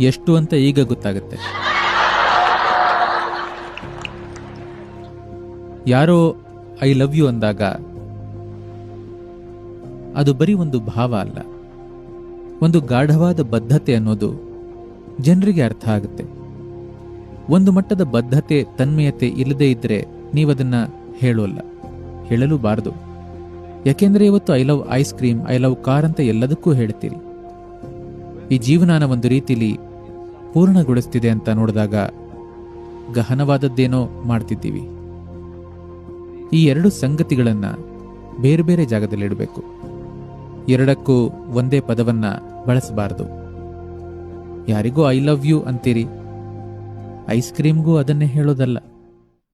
ಎಷ್ಟು ಅಂತ ಈಗ ಗೊತ್ತಾಗುತ್ತೆ. ಯಾರೋ, ಐ ಲವ್ ಯು ಅಂದಾಗ, ಅದು ಬರೀ ಒಂದು ಭಾವ ಅಲ್ಲ. ಒಂದು ಗಾಢವಾದ ಬದ್ಧತೆ ಅನ್ನೋದು ಜನರಿಗೆ ಅರ್ಥ ಆಗುತ್ತೆ. ಒಂದು ಮಟ್ಟದ ಬದ್ಧತೆ, ತನ್ಮಯತೆ ಇಲ್ಲದೆ ಇದ್ರೆ ನೀವದನ್ನ ಹೇಳೋಲ್ಲ. ಹೇಳಲು ಬಾರದು ಯಾಕೆಂದ್ರೆ ಇವತ್ತು I love ice cream I love car ಅಂತ ಎಲ್ಲದಕ್ಕೂ ಹೇಳ್ತೀರಿ. ಈ ಜೀವನಾನ ಒಂದು ರೀತಿಲಿ ಪೂರ್ಣಗೊಳಿಸ್ತಿದೆ ಅಂತ ನೋಡಿದಾಗ ಗಹನವಾದದ್ದೇನೋ ಮಾಡ್ತಿದ್ದೀವಿ. ಈ ಎರಡು ಸಂಗತಿಗಳನ್ನ ಬೇರೆ ಬೇರೆ ಜಾಗದಲ್ಲಿ ಇಡಬೇಕು. ಎರಡಕ್ಕೂ ಒಂದೇ ಪದವನ್ನ ಬಳಸಬಾರದು. ಯಾರಿಗೂ ಐ ಲವ್ ಯು ಅಂತೀರಿ. ಐಸ್ ಕ್ರೀಮ್ಗೂ ಅದನ್ನೇ ಹೇಳೋದಲ್ಲ.